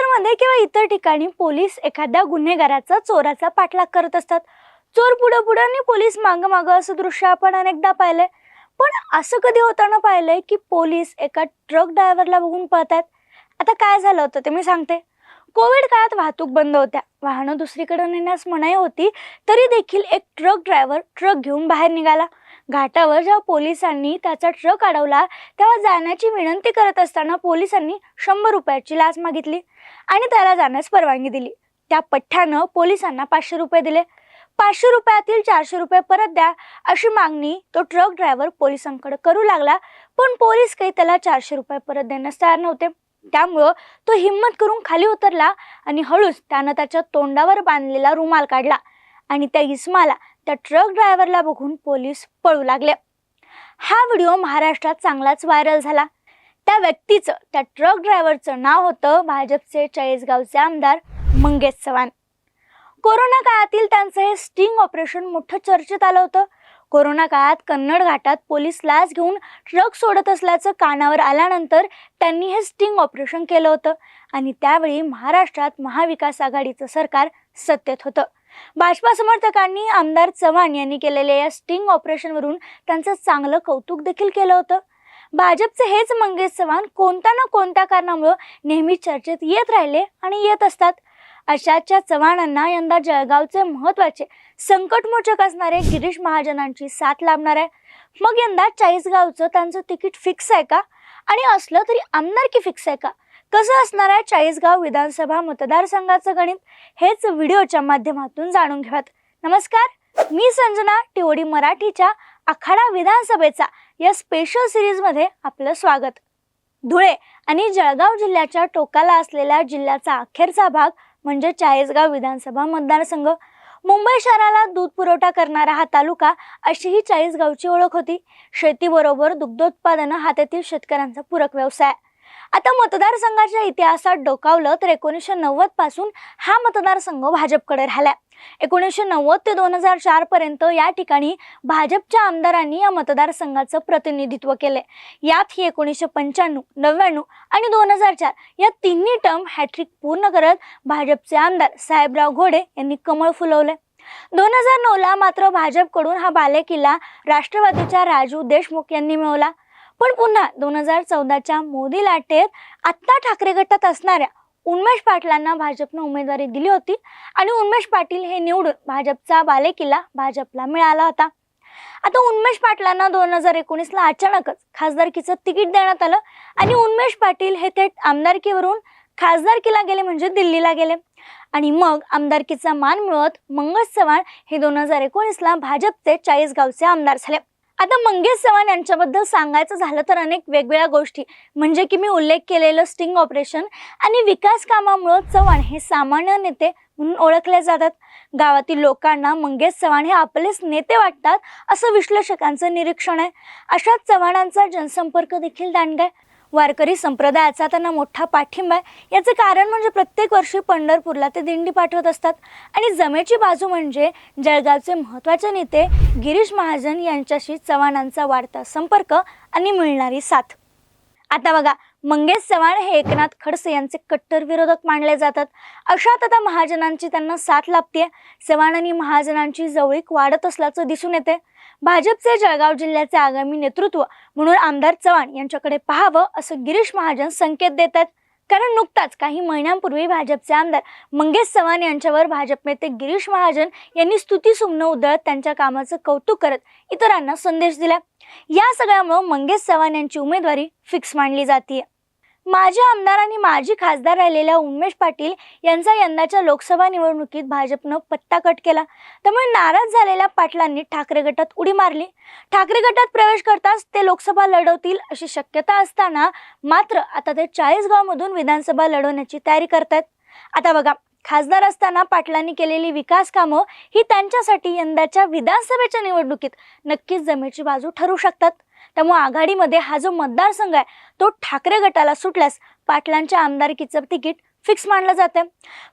पिक्चरमध्ये किंवा इतर ठिकाणी पोलीस एखाद्या गुन्हेगाराचा चोराचा पाठलाग करत असतात. चोर पुढं पुढं आणि पोलीस मागं मागं असं दृश्य आपण अनेकदा पाहिलंय. पण असं कधी होताना पाहिलंय की पोलीस एका ट्रक ड्रायव्हरला बघून पळतात आता काय झालं होतं ते मी सांगते. कोविड काळात वाहतूक बंद होत्या. वाहनं दुसरीकडे नेण्यास मनाई होती तरी देखील एक ट्रक ड्रायव्हर ट्रक घेऊन बाहेर निघाला. घाटावर जेव्हा पोलिसांनी त्याचा ट्रक अडवला तेव्हा जाण्याची विनंती करत असताना पोलिसांनी शंभर रुपयाची लाच मागितली आणि त्याला जाण्यास परवानगी दिली. त्या पठ्ठ्यानं पोलिसांना पाचशे रुपये दिले. पाचशे रुपयातील चारशे रुपये परत द्या अशी मागणी तो ट्रक ड्रायव्हर पोलिसांकडे करू लागला पण पोलीस काही त्याला चारशे रुपये परत देण्यास तयार नव्हते. त्यामुळं तो हिंमत करून खाली उतरला आणि हळूच त्यानं त्याच्या तोंडावर बांधलेला रुमाल काढला आणि त्या इस्माला त्या ट्रक ड्रायव्हरला बघून पोलीस पळू लागले. हा व्हिडिओ महाराष्ट्रात चांगलाच व्हायरल झाला. त्या व्यक्तीचं त्या ट्रक ड्रायव्हरचं नाव होतं भाजपचे चाळीसगावचे आमदार मंगेश चव्हाण. कोरोना काळातील त्यांचं हे स्टिंग ऑपरेशन मोठं चर्चेत आलं होतं. कोरोना काळात कन्नड घाटात पोलीस लाच घेऊन ट्रक सोडत असल्याचं कानावर आल्यानंतर त्यांनी हे स्टिंग ऑपरेशन केलं होतं. आणि त्यावेळी महाराष्ट्रात महाविकास आघाडीचं सरकार सत्तेत होतं. भाजपा समर्थकांनी आमदार चव्हाण यांनी केलेल्या या स्टिंग ऑपरेशनवरून त्यांचं चांगलं कौतुक देखील केलं होतं. भाजपचे हेच मंगेश चव्हाण कोणत्या ना कोणत्या कारणामुळं नेहमी चर्चेत येत राहिले आणि येत असतात. अशाच्या चव्हाणांना यंदा जळगावचे महत्त्वाचे संकटमोचक असणारे गिरीश महाजनांची साथ लाभणार आहे. मग यंदा चाळीसगावचं त्यांचं तिकीट फिक्स आहे का? आणि असलं तरी आमदारकी फिक्स आहे का? कसं असणार आहे चाळीसगाव विधानसभा मतदारसंघाचं गणित? हेच व्हिडिओच्या माध्यमातून जाणून घेऊयात. नमस्कार मी संजना टिवडी मराठीच्या आखाडा विधानसभेचा या स्पेशल सिरीजमध्ये आपलं स्वागत. धुळे आणि जळगाव जिल्ह्याच्या टोकाला असलेल्या जिल्ह्याचा अखेरचा भाग म्हणजे चाळीसगाव विधानसभा मतदारसंघ. मुंबई शहराला दूध पुरवठा करणारा हा तालुका अशी ही चाळीसगावची ओळख होती. शेतीबरोबर दुग्धोत्पादन हा तेथील शेतकऱ्यांचा पूरक व्यवसाय. आता मतदारसंघाच्या इतिहासात डोकावलं तर एकोणीसशे नव्वदपासून हा मतदारसंघ भाजपकडे राहिला एकोणीसशे नव्वद ते दोन हजार चार पर्यंत या ठिकाणी भाजपच्या आमदारांनी या मतदारसंघाचं प्रतिनिधित्व केले यात ही एकोणीसशे पंच्याण्णव नव्याण्णव आणि दोन हजार चार या तिन्ही टर्म हॅट्रिक पूर्ण करत भाजपचे आमदार साहेबराव घोडे यांनी कमळ फुलवले दोन हजार नऊला मात्र भाजपकडून हा बालेकिल्ला राष्ट्रवादीच्या राजू देशमुख यांनी मिळवला. पण पुन्हा दोन हजार चौदाच्या मोदी लाटेत आत्ता ठाकरे गटात असणाऱ्या उन्मेष पाटलांना भाजपनं उमेदवारी दिली होती आणि उन्मेष पाटील हे निवडून भाजपचा बालेकिल्ला भाजपला मिळाला होता. आता उन्मेष पाटलांना दोन हजार एकोणीसला अचानकच खासदारकीचं तिकीट देण्यात आलं आणि उन्मेष पाटील हे थेट आमदारकीवरून खासदारकीला गेले म्हणजे दिल्लीला गेले. आणि मग आमदारकीचा मान मिळवत मंगल चव्हाण हे दोन हजार एकोणीसला भाजपचे चाळीसगावचे आमदार झाले. आता मंगेश चव्हाण यांच्याबद्दल सांगायचं झालं तर अनेक वेगवेगळ्या गोष्टी. म्हणजे की मी उल्लेख केलेलं स्टिंग ऑपरेशन आणि विकास कामामुळं चव्हाण हे सामान्य नेते म्हणून ओळखले जातात. गावातील लोकांना मंगेश चव्हाण हे आपलेच नेते वाटतात असं विश्लेषकांचं निरीक्षण आहे. अशाच चव्हाणांचा जनसंपर्क देखील दांडगाय आहे. वारकरी संप्रदायाचा त्यांना मोठा पाठिंबा आहे. याचं कारण म्हणजे प्रत्येक वर्षी पंढरपूरला ते दिंडी पाठवत असतात. आणि जमेची बाजू म्हणजे जळगावचे महत्त्वाचे नेते गिरीश महाजन यांच्याशी चव्हाणांचा वाढता संपर्क आणि मिळणारी साथ. आता बघा मंगेश चव्हाण हे एकनाथ खडसे यांचे कट्टर विरोधक मानले जातात. अशात आता महाजनांची त्यांना साथ लाभते चव्हाण आणि महाजनांची जवळीक वाढत असल्याचं दिसून येते भाजपचे जळगाव जिल्ह्याचे आगामी नेतृत्व म्हणून आमदार चव्हाण यांच्याकडे पाहावं असं गिरीश महाजन संकेत देतात कारण नुकताच काही महिन्यांपूर्वी भाजपचे आमदार मंगेश चव्हाण यांच्यावर भाजप नेते गिरीश महाजन यांनी स्तुती सुमनं उधळत त्यांच्या कामाचं कौतुक करत इतरांना संदेश दिला. या सगळ्यामुळं मंगेश चव्हाण यांची उमेदवारी फिक्स मानली जाते माजी आमदार आणि माजी खासदार राहिलेल्या उमेश पाटील यांचा यंदाच्या लोकसभा निवडणुकीत भाजपनं पत्ता कट केला. त्यामुळे नाराज झालेल्या पाटलांनी ठाकरे गटात उडी मारली. ठाकरे गटात प्रवेश करताच ते लोकसभा लढवतील अशी शक्यता असताना मात्र आता ते चाळीसगावमधून विधानसभा लढवण्याची तयारी करतात आता बघा खासदार असताना पाटलांनी केलेली विकास कामं ही त्यांच्यासाठी यंदाच्या विधानसभेच्या निवडणुकीत नक्कीच जमेची बाजू ठरू शकतात. त्यामुळे आघाडीमध्ये हा जो मतदारसंघ आहे तो ठाकरे गटाला सुटल्यास पाटलांच्या आमदारकीचं तिकीट फिक्स मानलं जातं.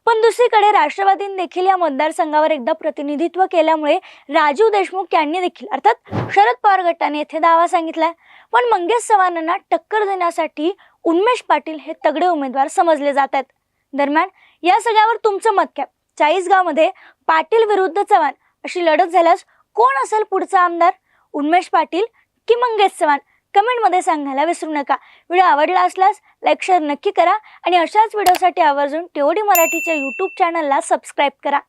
पण दुसरीकडे राष्ट्रवादीने देखील या मतदारसंघावर एकदा प्रतिनिधित्व केल्यामुळे राजीव देशमुख यांनी देखील अर्थात शरद पवार गटाने येथे दावा सांगितलाय पण मंगेश चव्हाणांना टक्कर देण्यासाठी उन्मेष पाटील हे तगडे उमेदवार समजले जात आहेत. दरम्यान या सगळ्यावर तुमचं मत काय चाळीसगावमध्ये पाटील विरुद्ध चव्हाण अशी लढत झाल्यास कोण असेल पुढचा आमदार? उन्मेश पाटील की मंगेश चव्हाण? कमेंटमध्ये सांगायला विसरू नका. व्हिडिओ आवडला असल्यास लाईक शेअर नक्की करा आणि अशाच व्हिडिओसाठी आवर्जून टीओडी मराठीच्या यूट्यूब चॅनलला सबस्क्राईब करा.